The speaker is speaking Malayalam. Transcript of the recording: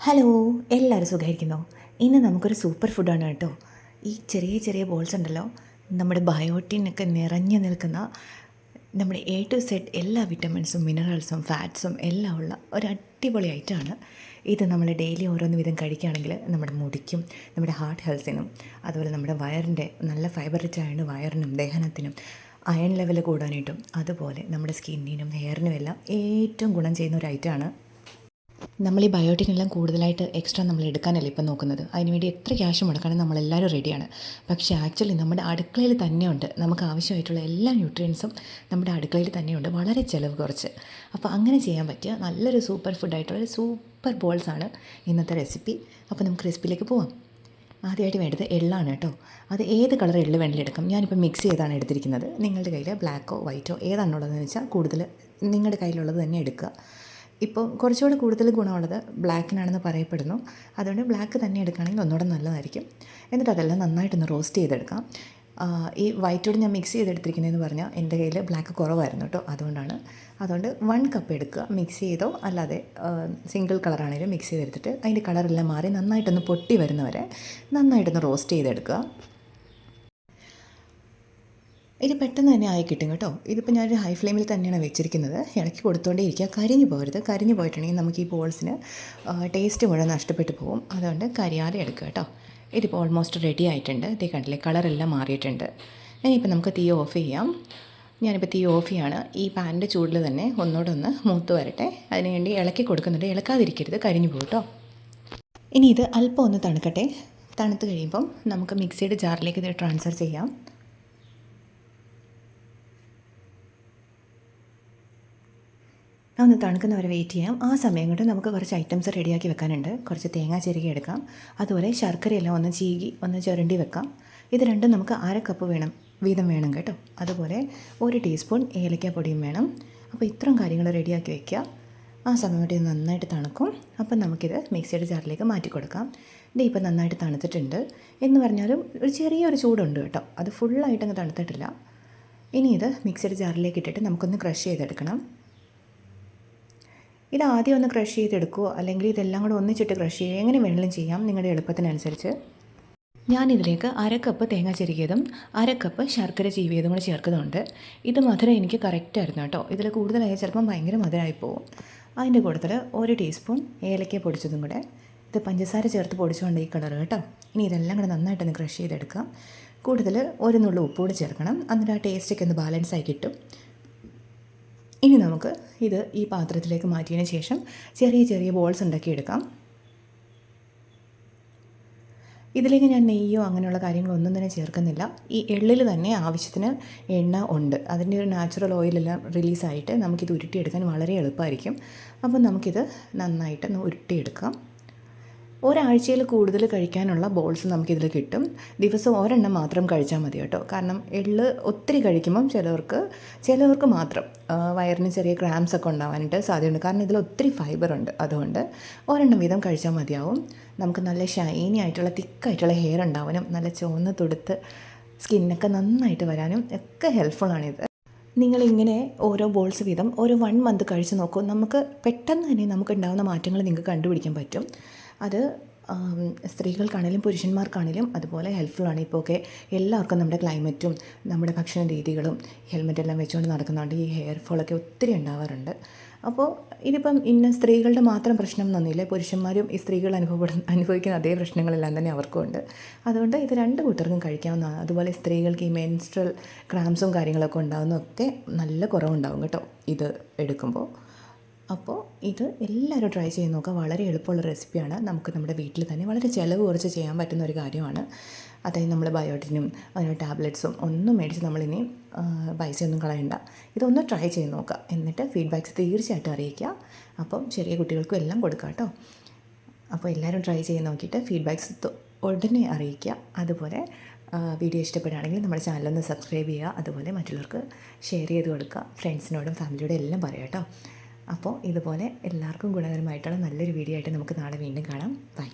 ഹലോ എല്ലാവരും സുഖമായിരിക്കുന്നോ? ഇന്ന് നമുക്കൊരു സൂപ്പർ ഫുഡാണ് കേട്ടോ. ഈ ചെറിയ ചെറിയ ബോൾസ് ഉണ്ടല്ലോ. നമ്മുടെ ബയോട്ടിനൊക്കെ നിറഞ്ഞു നിൽക്കുന്ന നമ്മുടെ എ ടു സെറ്റ് എല്ലാ വിറ്റമിൻസും മിനറൽസും ഫാറ്റ്സും എല്ലാം ഉള്ള ഒരു അടിപൊളി ഐറ്റമാണ് ഇത് നമ്മൾ ഡെയിലി ഓരോന്ന് വിധം കഴിക്കുകയാണെങ്കിൽ നമ്മുടെ മുടിക്കും നമ്മുടെ ഹാർട്ട് ഹെൽത്തിനും അതുപോലെ നമ്മുടെ വയറിന്റെ നല്ല ഫൈബർ റിച്ച് ആയതുകൊണ്ട് വയറിനും ദഹനത്തിനും അയൺ ലെവൽ കൂടാനായിട്ടും അതുപോലെ നമ്മുടെ സ്കിന്നിനും ഹെയറിനും എല്ലാം ഏറ്റവും ഗുണം ചെയ്യുന്ന ഒരു ഐറ്റമാണ് നമ്മൾ ഈ ബയോട്ടിനെല്ലാം കൂടുതലായിട്ട് എക്സ്ട്രാ നമ്മൾ എടുക്കാനല്ലേ ഇപ്പം നോക്കുന്നത്. അതിനുവേണ്ടി എത്ര ക്യാഷ് മുടക്കാനും നമ്മളെല്ലാവരും റെഡിയാണ്. പക്ഷേ ആക്ച്വലി നമ്മുടെ അടുക്കളയിൽ തന്നെയുണ്ട്. നമുക്ക് ആവശ്യമായിട്ടുള്ള എല്ലാ ന്യൂട്രിയൻസും നമ്മുടെ അടുക്കളയിൽ തന്നെയുണ്ട്. വളരെ ചിലവ് കുറച്ച്. അപ്പോൾ അങ്ങനെ ചെയ്യാൻ പറ്റിയ നല്ലൊരു സൂപ്പർ ഫുഡായിട്ടുള്ള സൂപ്പർ ബോൾസാണ് ഇന്നത്തെ റെസിപ്പി. അപ്പോൾ നമുക്ക് റെസിപ്പിയിലേക്ക് പോവാം. ആദ്യമായിട്ട് വേണ്ടത് എള്ളാണ് കേട്ടോ. അത് ഏത് കളർ എള്ള് വേണമെങ്കിലും എടുക്കാം. ഞാനിപ്പോൾ മിക്സ് ചെയ്താണ് എടുത്തിരിക്കുന്നത്. നിങ്ങളുടെ കയ്യിൽ ബ്ലാക്കോ വൈറ്റോ ഏതാണുള്ളതെന്ന് വെച്ചാൽ കൂടുതൽ നിങ്ങളുടെ കയ്യിലുള്ളത് തന്നെ എടുക്കുക. ഇപ്പോൾ കുറച്ചുകൂടെ കൂടുതൽ ഗുണമുള്ളത് ബ്ലാക്കിനാണെന്ന് പറയപ്പെടുന്നു. അതുകൊണ്ട് ബ്ലാക്ക് തന്നെ എടുക്കുകയാണെങ്കിൽ ഒന്നുകൂടെ നല്ലതായിരിക്കും. എന്നിട്ട് അതെല്ലാം നന്നായിട്ടൊന്ന് റോസ്റ്റ് ചെയ്തെടുക്കാം. ഈ വൈറ്റോട് ഞാൻ മിക്സ് ചെയ്തെടുത്തിരിക്കുന്നതെന്ന് പറഞ്ഞാൽ എന്റെ കയ്യിൽ ബ്ലാക്ക് കുറവായിരുന്നു കേട്ടോ അതുകൊണ്ടാണ്. അതുകൊണ്ട് വൺ കപ്പ് എടുക്കുക മിക്സ് ചെയ്തോ അല്ലാതെ സിംഗിൾ കളറാണെങ്കിലും മിക്സ് ചെയ്തെടുത്തിട്ട് അതിന്റെ കളറെല്ലാം മാറി നന്നായിട്ടൊന്ന് പൊട്ടി വരുന്നവരെ നന്നായിട്ടൊന്ന് റോസ്റ്റ് ചെയ്തെടുക്കുക. ഇത് പെട്ടെന്ന് തന്നെ ആയി കിട്ടും കേട്ടോ. ഇതിപ്പോൾ ഞാനൊരു ഹൈ ഫ്ലെയിമിൽ തന്നെയാണ് വെച്ചിരിക്കുന്നത്. ഇളക്കി കൊടുത്തുകൊണ്ടേ ഇരിക്കുക കരിഞ്ഞു പോകരുത്. കരിഞ്ഞു പോയിട്ടുണ്ടെങ്കിൽ നമുക്ക് ഈ ബോൾസിന് ടേസ്റ്റ് മുഴുവൻ നഷ്ടപ്പെട്ടു പോകും. അതുകൊണ്ട് കരിയാതെ എടുക്കുക കേട്ടോ. ഇതിപ്പോൾ ഓൾമോസ്റ്റ് റെഡി ആയിട്ടുണ്ട്. ഇതേ കണ്ടില്ലേ കളറെല്ലാം മാറിയിട്ടുണ്ട്. ഇനിയിപ്പോൾ നമുക്ക് തീ ഓഫ് ചെയ്യാം. ഞാനിപ്പോൾ തീ ഓഫ് ചെയ്യാണ്. ഈ പാനിന്റെ ചൂടിൽ തന്നെ ഒന്നോടൊന്ന് ഒന്ന് മൂത്ത് വരട്ടെ. അതിനുവേണ്ടി ഇളക്കി കൊടുക്കുന്നുണ്ട്. ഇളക്കാതിരിക്കരുത്. കരിഞ്ഞു പോകും കേട്ടോ. ഇനി ഇത് അല്പം ഒന്ന് തണുക്കട്ടെ. തണുത്ത് കഴിയുമ്പം നമുക്ക് മിക്സിയുടെ ജാറിലേക്ക് ഇത് ട്രാൻസ്ഫർ ചെയ്യാം. ഒന്ന് തണുക്കുന്ന വരെ വെയിറ്റ് ചെയ്യാം. ആ സമയം കൊണ്ട് നമുക്ക് കുറച്ച് ഐറ്റംസ് റെഡിയാക്കി വെക്കാനുണ്ട്. കുറച്ച് തേങ്ങ ചെരുകി എടുക്കാം. അതുപോലെ ശർക്കരയെല്ലാം ഒന്ന് ചീകി ഒന്ന് ചുരണ്ടി വെക്കാം. ഇത് രണ്ടും നമുക്ക് അര കപ്പ് വേണം വീതം വേണം കേട്ടോ. അതുപോലെ ഒരു ടീസ്പൂൺ ഏലക്കാപ്പൊടിയും വേണം. അപ്പോൾ ഇത്രയും കാര്യങ്ങൾ റെഡിയാക്കി വെക്കുക ആ സമയം കൊണ്ട് ഇത് നന്നായിട്ട് തണുക്കും. അപ്പം നമുക്കിത് മിക്സിയുടെ ജാറിലേക്ക് മാറ്റി കൊടുക്കാം. ഇത് ഇപ്പം നന്നായിട്ട് തണുത്തിട്ടുണ്ട്. എന്ന് പറഞ്ഞാലും ഒരു ചെറിയൊരു ചൂടുണ്ട് കേട്ടോ. അത് ഫുള്ളായിട്ടങ്ങ് തണുത്തിട്ടില്ല. ഇനി ഇത് മിക്സിയുടെ ജാറിലേക്ക് ഇട്ടിട്ട് നമുക്കൊന്ന് ക്രഷ് ചെയ്തെടുക്കണം. ഇത് ആദ്യം ഒന്ന് ക്രഷ് ചെയ്തെടുക്കുമോ അല്ലെങ്കിൽ ഇതെല്ലാം കൂടെ ഒന്നിച്ചിട്ട് ക്രഷ് ചെയ്യുക. എങ്ങനെ വേണമെങ്കിലും ചെയ്യാം നിങ്ങളുടെ എളുപ്പത്തിനനുസരിച്ച്. ഞാനിതിലേക്ക് അര കപ്പ് തേങ്ങ ചെരുകിയതും അര കപ്പ് ശർക്കര ചീവിയതും കൂടെ ചേർക്കുന്നുണ്ട് ഇത് മധുരം എനിക്ക് കറക്റ്റായിരുന്നു കേട്ടോ. ഇതിൽ കൂടുതലായ ചിലപ്പം ഭയങ്കര മധുരമായി പോകും. അതിന്റെ കൂട്ടത്തിൽ ഒരു ടീസ്പൂൺ ഏലക്ക പൊടിച്ചതും കൂടെ. ഇത് പഞ്ചസാര ചേർത്ത് പൊടിച്ചുകൊണ്ട് ഈ കളർ കേട്ടോ. ഇനി ഇതെല്ലാം കൂടെ നന്നായിട്ടൊന്ന് ക്രഷ് ചെയ്തെടുക്കാം. കൂടുതൽ ഒരു നുള്ളു ഉപ്പ് കൂടി ചേർക്കണം. എന്നിട്ട് ആ ടേസ്റ്റൊക്കെ ഒന്ന് ബാലൻസ് ആയി കിട്ടും. ഇനി നമുക്ക് ഇത് ഈ പാത്രത്തിലേക്ക് മാറ്റിയതിന് ശേഷം ചെറിയ ചെറിയ ബോൾസ് ഉണ്ടാക്കിയെടുക്കാം. ഇതിലേക്ക് ഞാൻ നെയ്യോ അങ്ങനെയുള്ള കാര്യങ്ങളൊന്നും തന്നെ ചേർക്കുന്നില്ല. ഈ എള്ളിൽ തന്നെ ആവശ്യത്തിന് എണ്ണ ഉണ്ട്. അതിന്റെ ഒരു നാച്ചുറൽ ഓയിലെല്ലാം റിലീസായിട്ട് നമുക്കിത് ഉരുട്ടിയെടുക്കാൻ വളരെ എളുപ്പമായിരിക്കും. അപ്പം നമുക്കിത് നന്നായിട്ടൊന്ന് ഉരുട്ടിയെടുക്കാം. ഒരാഴ്ചയിൽ കൂടുതൽ കഴിക്കാനുള്ള ബോൾസ് നമുക്കിതിൽ കിട്ടും. ദിവസം ഒരെണ്ണം മാത്രം കഴിച്ചാൽ മതി കേട്ടോ. കാരണം എള്ള് ഒത്തിരി കഴിക്കുമ്പം ചിലവർക്ക് ചിലവർക്ക് മാത്രം വയറിന് ചെറിയ ക്രാംസ് ഒക്കെ ഉണ്ടാവാനായിട്ട് സാധ്യതയുണ്ട്. കാരണം ഇതിൽ ഒത്തിരി ഫൈബർ ഉണ്ട്. അതുകൊണ്ട് ഒരെണ്ണം വീതം കഴിച്ചാൽ മതിയാവും. നമുക്ക് നല്ല ഷൈനി ആയിട്ടുള്ള തിക്കായിട്ടുള്ള ഹെയർ ഉണ്ടാവാനും നല്ല ചുവന്ന് തൊടുത്ത് സ്കിന്നൊക്കെ നന്നായിട്ട് വരാനും ഒക്കെ ഹെൽപ്ഫുള്ളാണിത് നിങ്ങളിങ്ങനെ ഓരോ ബോൾസ് വീതം ഒരു വൺ മന്ത് കഴിച്ച് നോക്കൂ. നമുക്ക് പെട്ടെന്ന് തന്നെ നമുക്ക് ഉണ്ടാകുന്ന മാറ്റങ്ങൾ നിങ്ങൾക്ക് കണ്ടുപിടിക്കാൻ പറ്റും. അത് സ്ത്രീകൾക്കാണേലും പുരുഷന്മാർക്കാണേലും അതുപോലെ ഹെൽപ്ഫുള്ളാണ് ഇപ്പോൾ ഒക്കെ എല്ലാവർക്കും നമ്മുടെ ക്ലൈമറ്റും നമ്മുടെ ഭക്ഷണ രീതികളും ഹെൽമെറ്റ് എല്ലാം വെച്ചുകൊണ്ട് നടക്കുന്നതുകൊണ്ട് ഈ ഹെയർ ഫോളൊക്കെ ഒത്തിരി ഉണ്ടാവാറുണ്ട്. അപ്പോൾ ഇതിപ്പം ഇന്ന സ്ത്രീകളുടെ മാത്രം പ്രശ്നം എന്നൊന്നുമില്ല പുരുഷന്മാരും ഈ സ്ത്രീകൾ അനുഭവപ്പെടുന്ന അനുഭവിക്കുന്ന അതേ പ്രശ്നങ്ങളെല്ലാം തന്നെ അവർക്കും ഉണ്ട്. അതുകൊണ്ട് ഇത് രണ്ട് കൂട്ടർക്കും കഴിക്കാവുന്നതാണ്. അതുപോലെ സ്ത്രീകൾക്ക് ഈ മെൻസ്ട്രൽ ക്രാംസും കാര്യങ്ങളൊക്കെ ഉണ്ടാകുന്നതൊക്കെ നല്ല കുറവുണ്ടാവും കേട്ടോ ഇത് എടുക്കുമ്പോൾ അപ്പോൾ ഇത് എല്ലാവരും ട്രൈ ചെയ്ത് നോക്കുക. വളരെ എളുപ്പമുള്ള റെസിപ്പിയാണ് നമുക്ക് നമ്മുടെ വീട്ടിൽ തന്നെ വളരെ ചിലവ് കുറച്ച് ചെയ്യാൻ പറ്റുന്ന ഒരു കാര്യമാണ്. അതായത് നമ്മൾ ബയോട്ടിനും അതിന് ടാബ്ലറ്റ്സും ഒന്നും മേടിച്ച് നമ്മളിനി പൈസയൊന്നും കളയണ്ട. ഇതൊന്ന് ട്രൈ ചെയ്ത് നോക്കുക. എന്നിട്ട് ഫീഡ്ബാക്ക്സ് തീർച്ചയായിട്ടും അറിയിക്കുക. അപ്പം ചെറിയ കുട്ടികൾക്കും എല്ലാം കൊടുക്കാം കേട്ടോ. അപ്പോൾ എല്ലാവരും ട്രൈ ചെയ്ത് നോക്കിയിട്ട് ഫീഡ്ബാക്ക്സ് ഉടനെ അറിയിക്കുക. അതുപോലെ വീഡിയോ ഇഷ്ടപ്പെടുകയാണെങ്കിൽ നമ്മുടെ ചാനലൊന്ന് സബ്സ്ക്രൈബ് ചെയ്യുക. അതുപോലെ മറ്റുള്ളവർക്ക് ഷെയർ ചെയ്ത് കൊടുക്കുക. ഫ്രണ്ട്സിനോടും ഫാമിലിയോടും എല്ലാം പറയാം കേട്ടോ. അപ്പോൾ ഇതുപോലെ എല്ലാവർക്കും ഗുണകരമായിട്ടുള്ള നല്ലൊരു വീഡിയോ ആയിട്ട് നമുക്ക് നാളെ വീണ്ടും കാണാം. ബൈ.